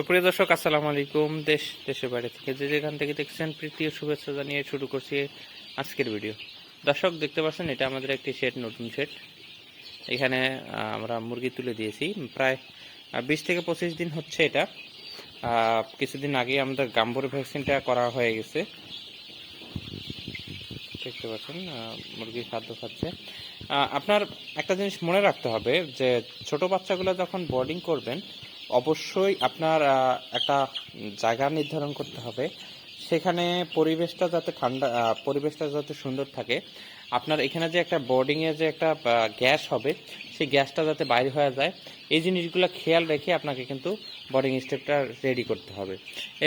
সুপ্রিয় দর্শক আসসালামু আলাইকুম। দেশ দেশের বাইরে থেকে যে যেখান থেকে দেখছেন প্রীতি ও শুভেচ্ছা জানিয়ে শুরু করছি আজকের ভিডিও। দর্শক দেখতে পাচ্ছেন এটা আমাদের একটি সেট নতুন সেট এখানে আমরা মুরগি তুলে দিয়েছি। প্রায় বিশ থেকে পঁচিশ দিন হচ্ছে এটা। কিছুদিন আগে আমাদের গাম্বুর ভ্যাকসিনটা করা হয়ে গেছে। দেখতে পাচ্ছেন আহ, মুরগি খাদ্য খাচ্ছে। আপনার একটা জিনিস মনে রাখতে হবে যে ছোট বাচ্চাগুলো যখন বোর্ডিং করবেন অবশ্যই আপনার একটা জায়গা নির্ধারণ করতে হবে। সেখানে পরিবেশটা যাতে ঠান্ডা পরিবেশটা যাতে সুন্দর থাকে। আপনার এখানে যে একটা বোর্ডিংয়ে যে একটা গ্যাস হবে, সেই গ্যাসটা যাতে বাইরে হয়ে যায়, এই জিনিসগুলো খেয়াল রেখে আপনাকে কিন্তু বোর্ডিং স্টেপটা রেডি করতে হবে।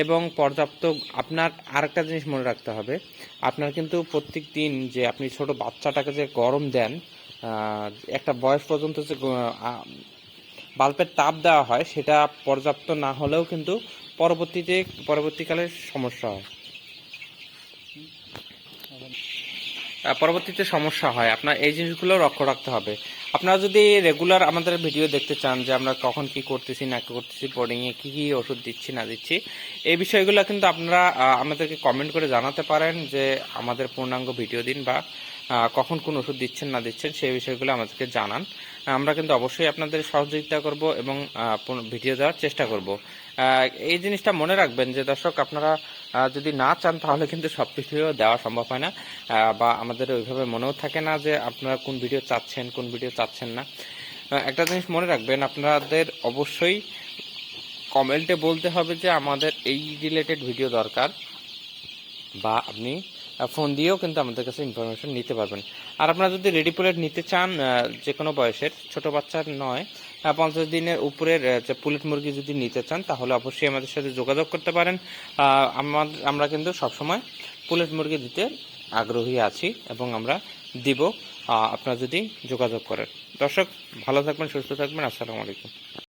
এবং পর্যাপ্ত, আপনার আরেকটা জিনিস মনে রাখতে হবে, আপনার কিন্তু প্রত্যেক দিন যে আপনি ছোট বাচ্চাটাকে যে গরম দেন একটা বয়স পর্যন্ত যে বাল্বের তাপ দেওয়া হয়, সেটা পর্যাপ্ত না হলেও কিন্তু পরবর্তীতে, পরবর্তীকালে সমস্যা হয়। পরবর্তীতে সমস্যা হয়। আপনার এই জিনিসগুলো লক্ষ্য রাখতে হবে। আপনারা যদি রেগুলার আমাদের ভিডিও দেখতে চান যে আমরা কখন কি করতেছি, না করতেছি বোর্ডিংয়ে কি কি ওষুধ দিচ্ছি, না দিচ্ছি, এই বিষয়গুলো কিন্তু আপনারা আমাদেরকে কমেন্ট করে জানাতে পারেন যে আমাদের পূর্ণাঙ্গ ভিডিও দিন বা কখন কোন ওষুধ দিচ্ছেন, না দিচ্ছেন, সেই বিষয়গুলো আমাদেরকে জানান। আমরা কিন্তু অবশ্যই আপনাদের সহযোগিতা করব এবং ভিডিও দেওয়ার চেষ্টা করব। এই জিনিসটা মনে রাখবেন যে দর্শক, আপনারা যদি না চান, তাহলে কিন্তু সব ভিডিও দেওয়া সম্ভব হয় না। বা আমাদের ওইভাবে মনেও থাকে না যে আপনারা কোন ভিডিও চাচ্ছেন, কোন ভিডিও চাচ্ছেন না। একটা জিনিস মনে রাখবেন, আপনাদের অবশ্যই কমেন্টে বলতে হবে যে আমাদের এই রিলেটেড ভিডিও দরকার। বা আপনি ফোন দিয়েও কিন্তু আমাদের কাছে ইনফরমেশন নিতে পারবেন। আর আপনারা যদি রেডি পুলেট নিতে চান যে কোনো বয়সের, ছোট বাচ্চার নয় পঞ্চাশ দিনের উপরের যে পুলেট মুরগি যদি নিতে চান, তাহলে অবশ্যই আমাদের সাথে যোগাযোগ করতে পারেন। আমাদের আমরা কিন্তু সবসময় পুলেট মুরগি দিতে আগ্রহী আছি এবং আমরা দিব আপনারা যদি যোগাযোগ করেন। দর্শক, ভালো থাকবেন, সুস্থ থাকবেন, আসসালামু আলাইকুম।